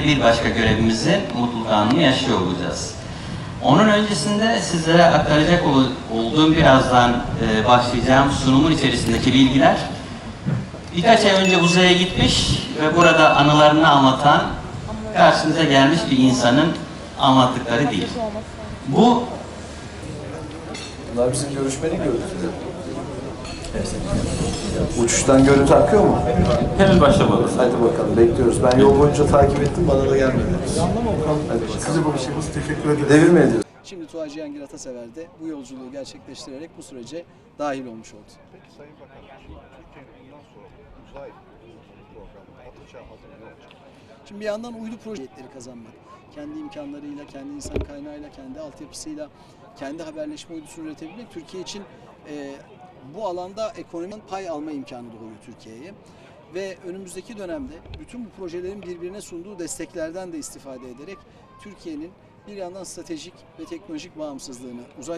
Bir başka görevimizi mutluluk anını yaşıyor olacağız. Onun öncesinde sizlere aktaracak olduğum birazdan e, başlayacağım sunumun içerisindeki bilgiler birkaç ay önce uzaya gitmiş ve burada anılarını anlatan karşınıza gelmiş bir insanın anlattıkları değil. Bu Bunlar bizim görüşmenin görüntüleri. Uçuştan görüntü akıyor mu? Henüz başlamadı. Hadi bakalım bekliyoruz. Ben yol boyunca takip ettim bana da gelmedi. Size bakışımız teşekkür ederiz. Devir mi ediyoruz? Şimdi Tuğ Cihangir Atasever de bu yolculuğu gerçekleştirerek bu sürece dahil olmuş oldu. Peki Sayın Bakanım, Türkiye'nin bundan sonra uzay programı atacağı adım ne olacak? Şimdi bir yandan uydu projeleri kazanmak, kendi imkanlarıyla, kendi insan kaynağıyla, kendi altyapısıyla, kendi haberleşme uydusunu üretebilmek Türkiye için e, bu alanda ekonominin pay alma imkanı doğuyor Türkiye'ye. Ve önümüzdeki dönemde bütün bu projelerin birbirine sunduğu desteklerden de istifade ederek Türkiye'nin bir yandan stratejik ve teknolojik bağımsızlığını, uzay